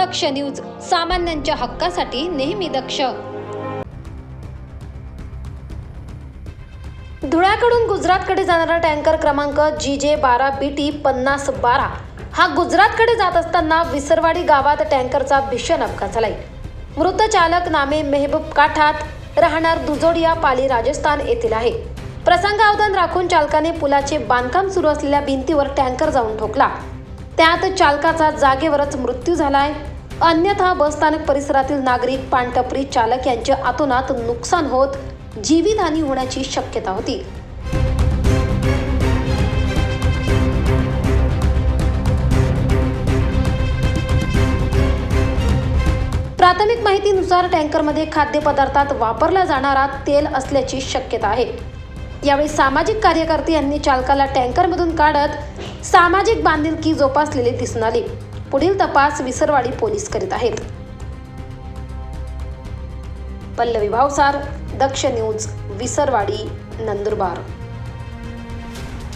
दक्ष news सामान्यांच्या हक्कासाठी नेहमी दक्ष. धुळ्याकडून गुजरातकडे जाणारा टँकर क्रमांक जी जे बारा बी टी पन्नास बारा. हा गुजरातकडे जात असताना विसरवाडी गावात टँकरचा भीषण अपघात झालाय. मृत चालक नामे मेहबूब काठात राहणार दुजोडिया पाली राजस्थान येथील आहे. प्रसंगावधान राखून चालकाने पुलाचे बांधकाम सुरू असलेल्या भिंतीवर टँकर जाऊन ठोकला. त्यात चालकाचा जागेवरच मृत्यू झालाय. अन्यथा बसस्थानक परिसरातील नागरिक पानटपरी चालक यांचे आतोनात नुकसान होत जीवितहानी होण्याची शक्यता होती. प्राथमिक माहितीनुसार टँकरमध्ये खाद्यपदार्थात वापरला जाणारा तेल असल्याची शक्यता आहे. यावेळी सामाजिक कार्यकर्ते यांनी चालकाला टँकरमधून काढत सामाजिक बांधिलकी जोपासलेली दिसून आली. पुढील तपास विसरवाडी पोलीस करीत आहेत. पल्लवी भावसार दक्ष न्यूज विसरवाडी नंदुरबार.